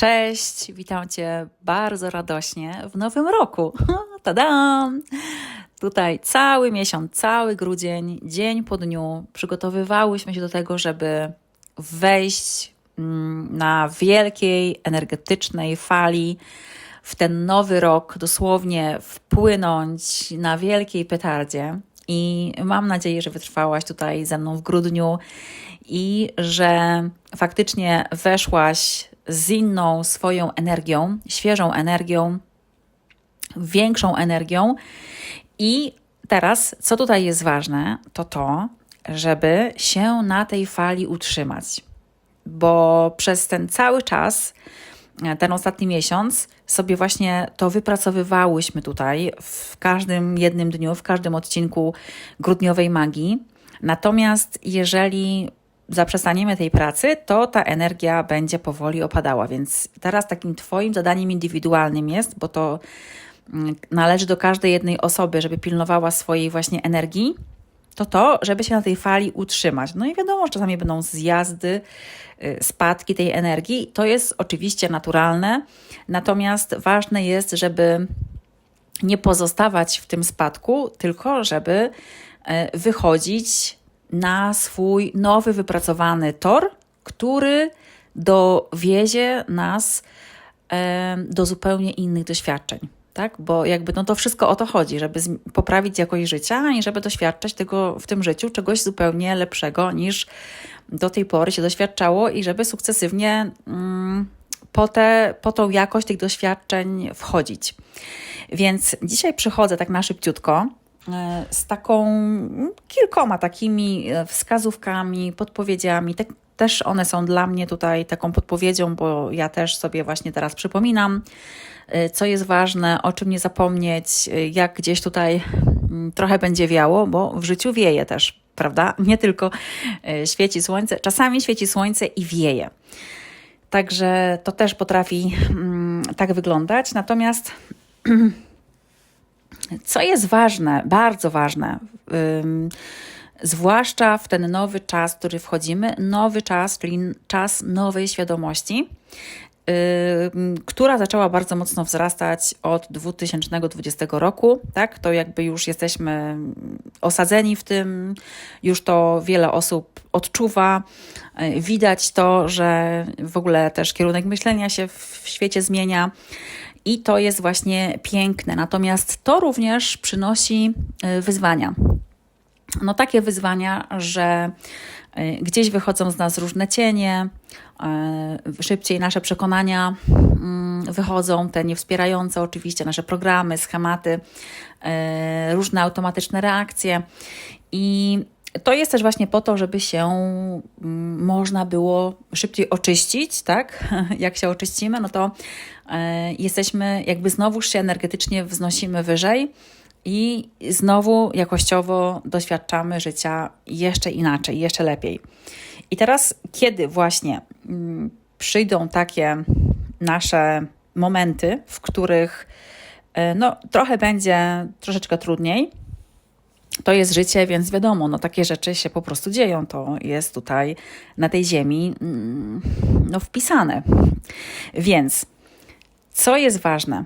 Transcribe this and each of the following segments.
Cześć, witam Cię bardzo radośnie w nowym roku. Tadam! Tutaj cały miesiąc, cały grudzień, dzień po dniu przygotowywałyśmy się do tego, żeby wejść mm, na wielkiej, energetycznej fali w ten nowy rok, dosłownie wpłynąć na wielkiej petardzie. I mam nadzieję, że wytrwałaś tutaj ze mną w grudniu i że faktycznie weszłaś z inną swoją energią, świeżą energią, większą energią. I teraz, co tutaj jest ważne, to to, żeby się na tej fali utrzymać, bo przez ten cały czas, ten ostatni miesiąc, sobie właśnie to wypracowywałyśmy tutaj w każdym jednym dniu, w każdym odcinku grudniowej magii. Natomiast jeżeli zaprzestaniemy tej pracy, to ta energia będzie powoli opadała. Więc teraz takim Twoim zadaniem indywidualnym jest, bo to mm, należy do każdej jednej osoby, żeby pilnowała swojej właśnie energii, to to, żeby się na tej fali utrzymać. No i wiadomo, że czasami będą zjazdy, y, spadki tej energii. To jest oczywiście naturalne, natomiast ważne jest, żeby nie pozostawać w tym spadku, tylko żeby y, wychodzić na swój nowy, wypracowany tor, który dowiezie nas do zupełnie innych doświadczeń. Tak? Bo jakby no to wszystko o to chodzi, żeby poprawić jakość życia i żeby doświadczać tego w tym życiu czegoś zupełnie lepszego niż do tej pory się doświadczało i żeby sukcesywnie mm, po, te, po tą jakość tych doświadczeń wchodzić. Więc dzisiaj przychodzę tak na szybciutko z taką, kilkoma takimi e, wskazówkami, podpowiedziami. Te, też one są dla mnie tutaj taką podpowiedzią, bo ja też sobie właśnie teraz przypominam, e, co jest ważne, o czym nie zapomnieć, jak gdzieś tutaj trochę będzie wiało, bo w życiu wieje też, prawda? Nie tylko świeci słońce, czasami świeci słońce i wieje. Także to też potrafi tak wyglądać. Natomiast Co jest ważne, bardzo ważne, zwłaszcza w ten nowy czas, w który wchodzimy, nowy czas, czyli czas nowej świadomości, która zaczęła bardzo mocno wzrastać od 2020 roku, tak? To jakby już jesteśmy osadzeni w tym, już to wiele osób odczuwa. Y, widać to, że w ogóle też kierunek myślenia się w świecie zmienia. I to jest właśnie piękne. Natomiast to również przynosi y, wyzwania. No takie wyzwania, że y, gdzieś wychodzą z nas różne cienie, y, szybciej nasze przekonania mm, wychodzą, te niewspierające oczywiście, nasze programy, schematy, różne automatyczne reakcje. I to jest też właśnie po to, żeby się mm, można było szybciej oczyścić, tak? Jak się oczyścimy, no to e, jesteśmy jakby znowuż się energetycznie wznosimy wyżej i znowu jakościowo doświadczamy życia jeszcze inaczej, jeszcze lepiej. I teraz, kiedy właśnie mm, przyjdą takie nasze momenty, w których e, no, trochę będzie troszeczkę trudniej, to jest życie, więc wiadomo, no takie rzeczy się po prostu dzieją. To jest tutaj na tej ziemi mm, no, wpisane. Więc co jest ważne?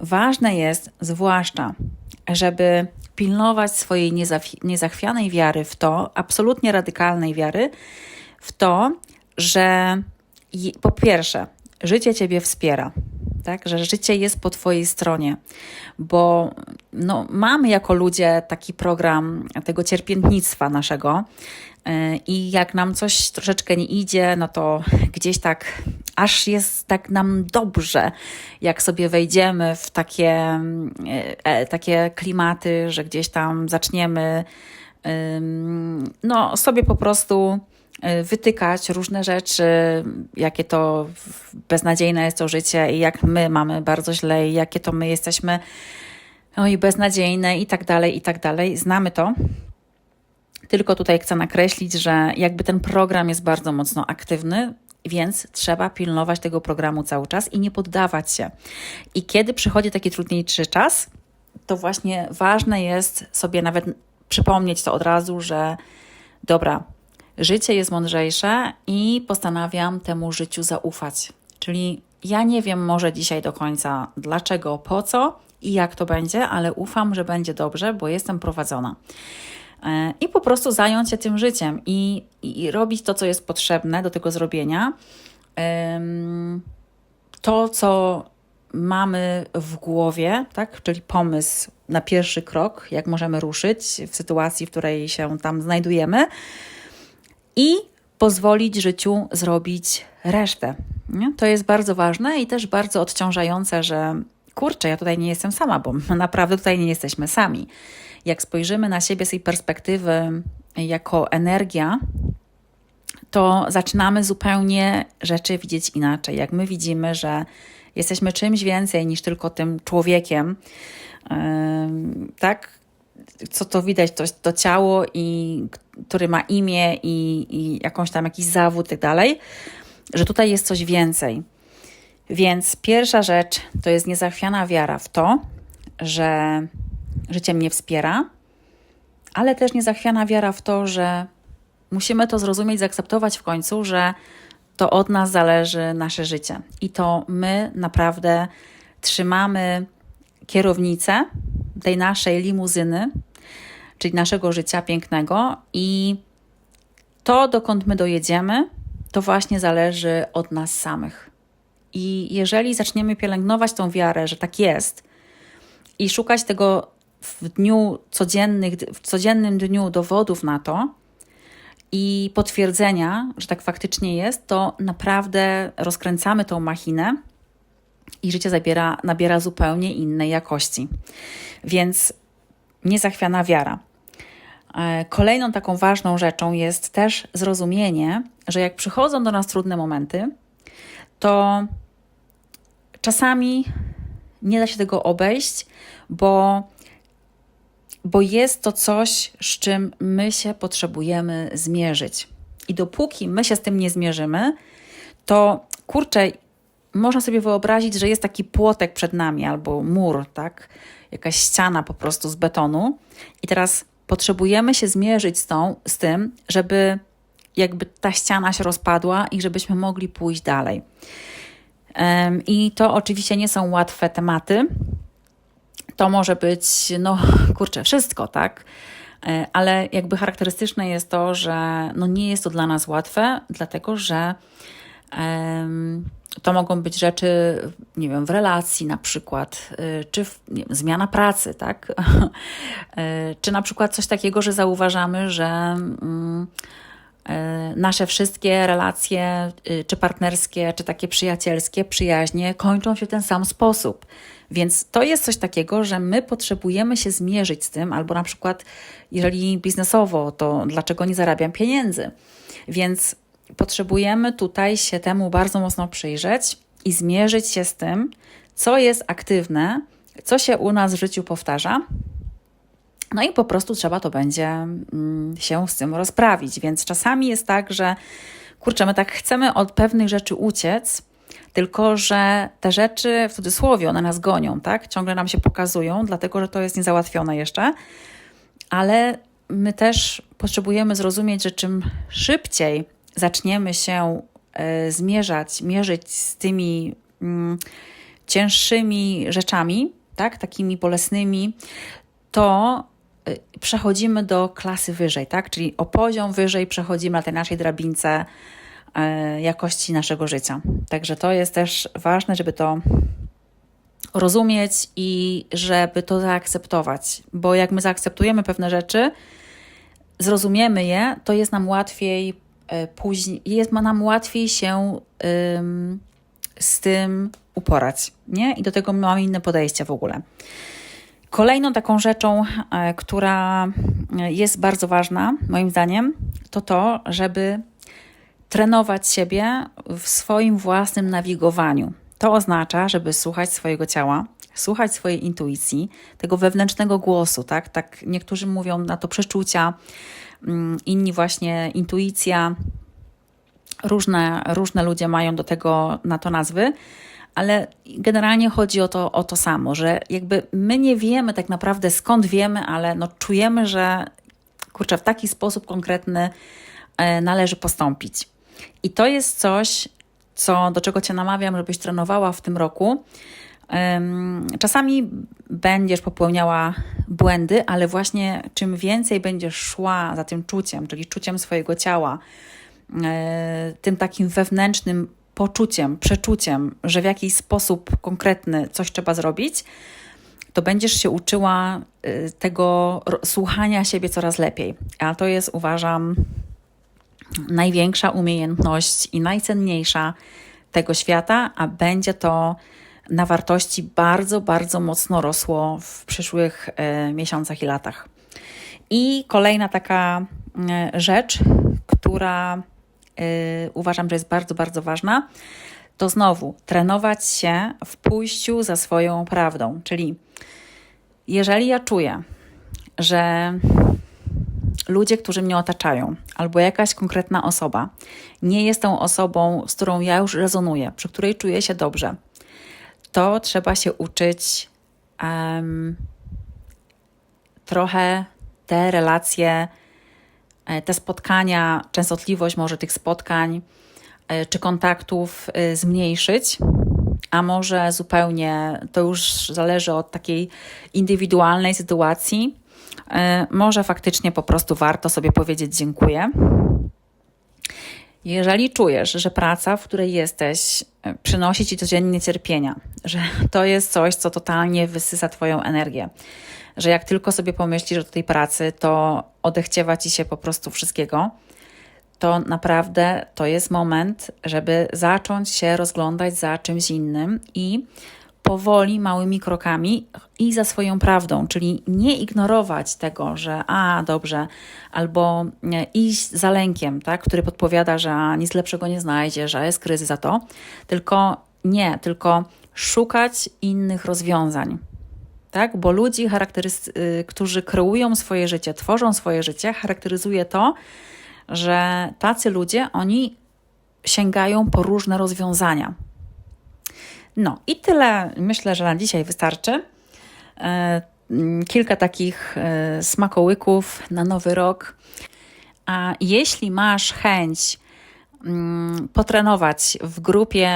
Ważne jest zwłaszcza, żeby pilnować swojej niezachwianej wiary w to, absolutnie radykalnej wiary w to, że po pierwsze, życie Ciebie wspiera tak? że życie jest po Twojej stronie, bo no, mamy jako ludzie taki program tego cierpiętnictwa naszego e, i jak nam coś troszeczkę nie idzie, no to gdzieś tak aż jest tak nam dobrze, jak sobie wejdziemy w takie, e, e, takie klimaty, że gdzieś tam zaczniemy no, sobie po prostu wytykać różne rzeczy, jakie to beznadziejne jest to życie i jak my mamy bardzo źle i jakie to my jesteśmy oj, beznadziejne i tak dalej, i tak dalej. Znamy to. Tylko tutaj chcę nakreślić, że jakby ten program jest bardzo mocno aktywny, więc trzeba pilnować tego programu cały czas i nie poddawać się. I kiedy przychodzi taki trudniejszy czas, to właśnie ważne jest sobie nawet przypomnieć to od razu, że dobra, Życie jest mądrzejsze i postanawiam temu życiu zaufać. Czyli Ja nie wiem może dzisiaj do końca dlaczego, po co i jak to będzie, ale ufam, że będzie dobrze, bo jestem prowadzona. E, I po prostu zająć się tym życiem i, i robić to, co jest potrzebne do tego zrobienia. To, co mamy w głowie, tak? czyli pomysł na pierwszy krok, jak możemy ruszyć w sytuacji, w której się tam znajdujemy, i pozwolić życiu zrobić resztę. Nie? To jest bardzo ważne i też bardzo odciążające, że kurczę, ja tutaj nie jestem sama, bo naprawdę tutaj nie jesteśmy sami. Jak spojrzymy na siebie z tej perspektywy jako energia, to zaczynamy zupełnie rzeczy widzieć inaczej. Jak my widzimy, że jesteśmy czymś więcej niż tylko tym człowiekiem, tak? Co to widać, to, to ciało, i, które ma imię i, i jakąś tam jakiś zawód i tak dalej, że tutaj jest coś więcej. Więc pierwsza rzecz to jest niezachwiana wiara w to, że życie mnie wspiera, ale też niezachwiana wiara w to, że musimy to zrozumieć, zaakceptować w końcu, że to od nas zależy nasze życie i to my naprawdę trzymamy kierownicę tej naszej limuzyny, czyli naszego życia pięknego i to, dokąd my dojedziemy, to właśnie zależy od nas samych. I jeżeli zaczniemy pielęgnować tą wiarę, że tak jest, i szukać tego w dniu codziennych, w codziennym dniu dowodów na to i potwierdzenia, że tak faktycznie jest, to naprawdę rozkręcamy tą machinę i życie zabiera, nabiera zupełnie innej jakości. Więc niezachwiana wiara. E, kolejną taką ważną rzeczą jest też zrozumienie, że jak przychodzą do nas trudne momenty, to czasami nie da się tego obejść, bo, bo jest to coś, z czym my się potrzebujemy zmierzyć. I dopóki my się z tym nie zmierzymy, to kurczę, można sobie wyobrazić, że jest taki płotek przed nami albo mur, tak? Jakaś ściana po prostu z betonu. I teraz potrzebujemy się zmierzyć z, tą, z tym, żeby jakby ta ściana się rozpadła i żebyśmy mogli pójść dalej. I to oczywiście nie są łatwe tematy. To może być, no kurczę, wszystko, tak? E, ale jakby charakterystyczne jest to, że no nie jest to dla nas łatwe, dlatego że um, to mogą być rzeczy, nie wiem, w relacji na przykład, y, czy w, wiem, zmiana pracy, tak? Y, czy na przykład coś takiego, że zauważamy, że mm, y, nasze wszystkie relacje, czy partnerskie, czy takie przyjacielskie, przyjaźnie kończą się w ten sam sposób. Więc to jest coś takiego, że my potrzebujemy się zmierzyć z tym, albo na przykład, jeżeli biznesowo, to dlaczego nie zarabiam pieniędzy? Więc potrzebujemy tutaj się temu bardzo mocno przyjrzeć i zmierzyć się z tym, co jest aktywne, co się u nas w życiu powtarza. No i po prostu trzeba to będzie mm, się z tym rozprawić. Więc czasami jest tak, że kurczę, my tak chcemy od pewnych rzeczy uciec, tylko że te rzeczy w cudzysłowie one nas gonią, tak? Ciągle nam się pokazują, dlatego że to jest niezałatwione jeszcze. Ale my też potrzebujemy zrozumieć, że czym szybciej zaczniemy się e, zmierzać, mierzyć z tymi mm, cięższymi rzeczami, tak, takimi bolesnymi, to e, przechodzimy do klasy wyżej, tak? Czyli o poziom wyżej przechodzimy na tej naszej drabince e, jakości naszego życia. Także to jest też ważne, żeby to rozumieć i żeby to zaakceptować, bo jak my zaakceptujemy pewne rzeczy, zrozumiemy je, to jest nam łatwiej później, jest nam łatwiej się ym, z tym uporać, nie? I do tego mamy inne podejście w ogóle. Kolejną taką rzeczą, e, która jest bardzo ważna, moim zdaniem, to to, żeby trenować siebie w swoim własnym nawigowaniu. To oznacza, żeby słuchać swojego ciała, słuchać swojej intuicji, tego wewnętrznego głosu, tak? Tak niektórzy mówią na to przeczucia, Mm, inni właśnie intuicja. Różne, różne ludzie mają do tego na to nazwy, ale generalnie chodzi o to, o to samo, że jakby my nie wiemy tak naprawdę skąd wiemy, ale no czujemy, że kurczę, w taki sposób konkretny e, należy postąpić. I to jest coś, co, do czego Cię namawiam, żebyś trenowała w tym roku. Czasami będziesz popełniała błędy, ale właśnie czym więcej będziesz szła za tym czuciem, czyli czuciem swojego ciała, yy, tym takim wewnętrznym poczuciem, przeczuciem, że w jakiś sposób konkretny coś trzeba zrobić, to będziesz się uczyła y, tego słuchania siebie coraz lepiej. A to jest, uważam, największa umiejętność i najcenniejsza tego świata, a będzie to na wartości bardzo, bardzo mocno rosło w przyszłych e, miesiącach i latach. I kolejna taka e, rzecz, która e, uważam, że jest bardzo, bardzo ważna, to znowu trenować się w pójściu za swoją prawdą. Czyli jeżeli ja czuję, że ludzie, którzy mnie otaczają, albo jakaś konkretna osoba nie jest tą osobą, z którą ja już rezonuję, przy której czuję się dobrze, to trzeba się uczyć em, trochę te relacje, e, te spotkania, częstotliwość może tych spotkań e, czy kontaktów e, zmniejszyć, a może zupełnie to już zależy od takiej indywidualnej sytuacji. E, Może faktycznie po prostu warto sobie powiedzieć dziękuję. Jeżeli czujesz, że praca, w której jesteś, e, przynosi ci codziennie cierpienia, że to jest coś, co totalnie wysysa Twoją energię, że jak tylko sobie pomyślisz o tej pracy, to odechciewa ci się po prostu wszystkiego, to naprawdę to jest moment, żeby zacząć się rozglądać za czymś innym i powoli, małymi krokami i za swoją prawdą, czyli nie ignorować tego, że a dobrze, albo nie, iść za lękiem, tak, który podpowiada, że a, nic lepszego nie znajdzie, że jest kryzys za to, tylko nie, tylko szukać innych rozwiązań. Tak? Bo ludzi, y, którzy kreują swoje życie, tworzą swoje życie, charakteryzuje to, że tacy ludzie, oni sięgają po różne rozwiązania. No i tyle myślę, że na dzisiaj wystarczy. E, mm, Kilka takich e, smakołyków na nowy rok. A jeśli masz chęć potrenować w grupie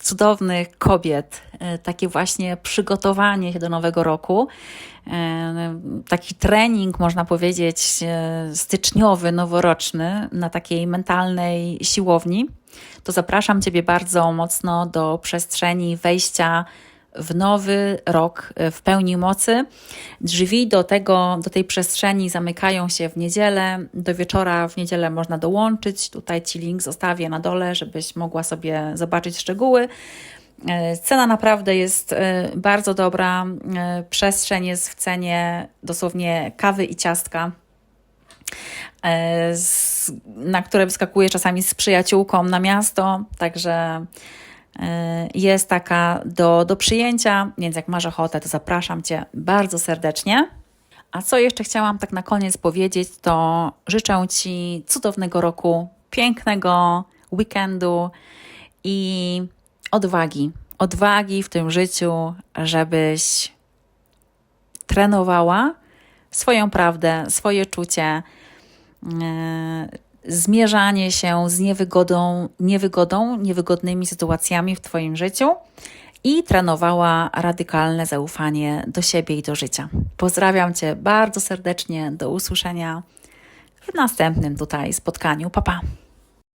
cudownych kobiet, e, takie właśnie przygotowanie się do nowego roku, e, taki trening, można powiedzieć, e, styczniowy, noworoczny na takiej mentalnej siłowni, to zapraszam Ciebie bardzo mocno do przestrzeni wejścia w nowy rok e, w pełni mocy. Drzwi do, tego, do tej przestrzeni zamykają się w niedzielę. Do wieczora w niedzielę można dołączyć. Tutaj Ci link zostawię na dole, żebyś mogła sobie zobaczyć szczegóły. E, Cena naprawdę jest e, bardzo dobra. Przestrzeń jest w cenie dosłownie kawy i ciastka na które wyskakuję czasami z przyjaciółką na miasto, także jest taka do, do przyjęcia, więc jak masz ochotę, to zapraszam Cię bardzo serdecznie. A co jeszcze chciałam tak na koniec powiedzieć, to życzę Ci cudownego roku, pięknego weekendu i odwagi. Odwagi w tym życiu, żebyś trenowała swoją prawdę, swoje czucie, e, zmierzanie się z niewygodą, niewygodą, niewygodnymi sytuacjami w Twoim życiu i trenowała radykalne zaufanie do siebie i do życia. Pozdrawiam Cię bardzo serdecznie. Do usłyszenia w następnym tutaj spotkaniu. Pa, pa.